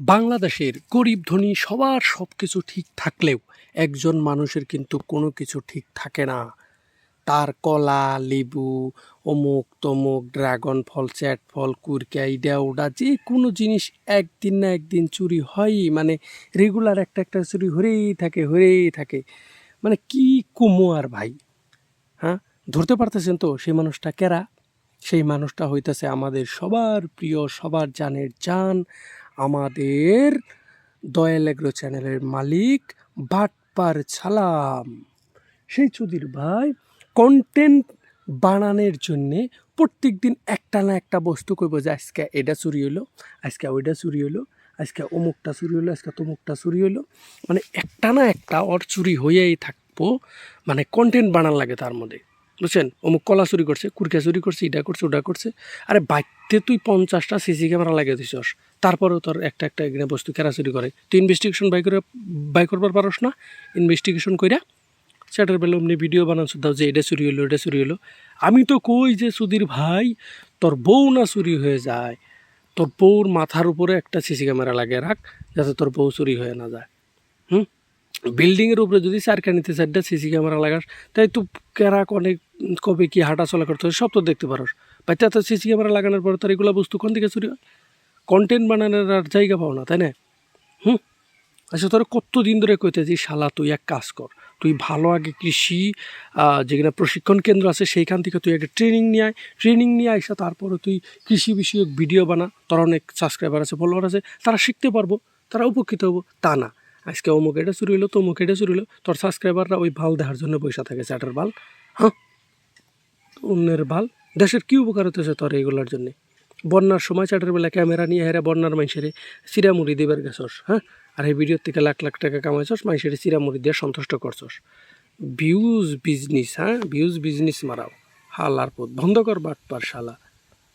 বাংলাদেশের গরিব ধনী সবার সব কিছু ঠিক থাকলেও একজন মানুষের কিন্তু কোনো কিছু ঠিক থাকে না। তার কলা, লেবু, অমুক, তমুক, ড্রাগন ফল, চ্যাট ফল, কুরকা, ইডা ওডা যে কোনো জিনিস একদিন না একদিন চুরি হয়ই। মানে রেগুলার একটা একটা চুরি হরেই থাকে হরেই থাকে। মানে কি কুমো আর ভাই হ্যাঁ? ধরতে পারতেছেন তো সেই মানুষটা কেরা? সেই মানুষটা হইতেছে আমাদের সবার প্রিয়, সবার জানের জান। আমাদের দয়াল এগ্রো চ্যানেলের মালিক বাটপার ছালাম। সেই চুদির ভাই কন্টেন্ট বানানোর জন্যে প্রত্যেক দিন একটা না একটা বস্তু করব যে আজকে এটা চুরি হলো আজকে ওইটা চুরি হলো আজকে অমুকটা চুরি হলো আজকে তমুকটা চুরি হলো মানে একটা না একটা ওর চুরি হয়েই থাকব। মানে কন্টেন্ট বানান লাগে তার মধ্যে। বুঝছেন? অমুক কলা চুরি করছে কুরকা চুরি করছে এটা করছে, ওটা করছে। আরে বাইতে তুই পঞ্চাশটা সিসি ক্যামেরা লাগিয়ে দিছস। তারপরেও তোর একটা একটা এখানে বস্তু কেরা চুরি করে? তুই ইনভেস্টিগেশন বাই করে, বাই করবার পারস না? ইনভেস্টিগেশন কইরা সেটার বেলা অমনি ভিডিও বানাচ্ছ দাও যে এটা চুরি হলো এটা চুরি হলো আমি তো কই যে সুধীর ভাই, তোর বউ না চুরি হয়ে যায়? তোর বউর মাথার উপরে একটা সিসি ক্যামেরা লাগিয়ে রাখ, যাতে তোর বউ চুরি হয়ে না যায়। হুম? বিল্ডিংয়ের উপরে যদি চারখানিতে চারটা সিসি ক্যামেরা লাগাস, তাই তো কেরাক অনেক কবে কি হাঁটা চলা করতে হয়, সব তো দেখতে পারস বা তো সিসি ক্যামেরা লাগানোর পরে তার এগুলো বস্তু কোন দিকে চুরি হয়? কন্টেন্ট বানানোর আর জায়গা পাও না, তাই না? হুম? আচ্ছা তোর কতদিন ধরে কইতে যে শালা, তুই এক কাজ কর। তুই ভালো আগে কৃষি যেখানে প্রশিক্ষণ কেন্দ্র আছে, সেইখান থেকে তুই একটা ট্রেনিং নিয়ে আয়। ট্রেনিং নিয়ে আইসা তারপরে তুই কৃষি বিষয়ক ভিডিও বানা। তোর অনেক সাবস্ক্রাইবার আছে ফলোয়ার আছে, তারা শিখতে পারব, তারা উপকৃত হব। তা না, আজকে অমুক এটা চুরি হলো তো তমুক এটা চুরি হলো তোর সাবস্ক্রাইবাররা ওই ভালো দেখার জন্য পয়সা থাকে চ্যাটার ভালো হ্যাঁ? অন্যের ভালো। দেশের কী উপকার হতেছে তোর এইগুলোর জন্যে? বন্যার সময় চাটের বেলা ক্যামেরা নিয়ে হেরা বন্যার মানুষেরে চিরামুড়ি দেবার গেছস হ্যাঁ? আর এই ভিডিওর থেকে লাখ লাখ টাকা কামাইছস মানুষের চিরামুড়ি দিয়ে সন্তুষ্ট করছস। ভিউজ বিজনেস হ্যাঁ? ভিউজ বিজনেস মারাও। হাল আর পথ। বন্ধ কর বাটপার শালা।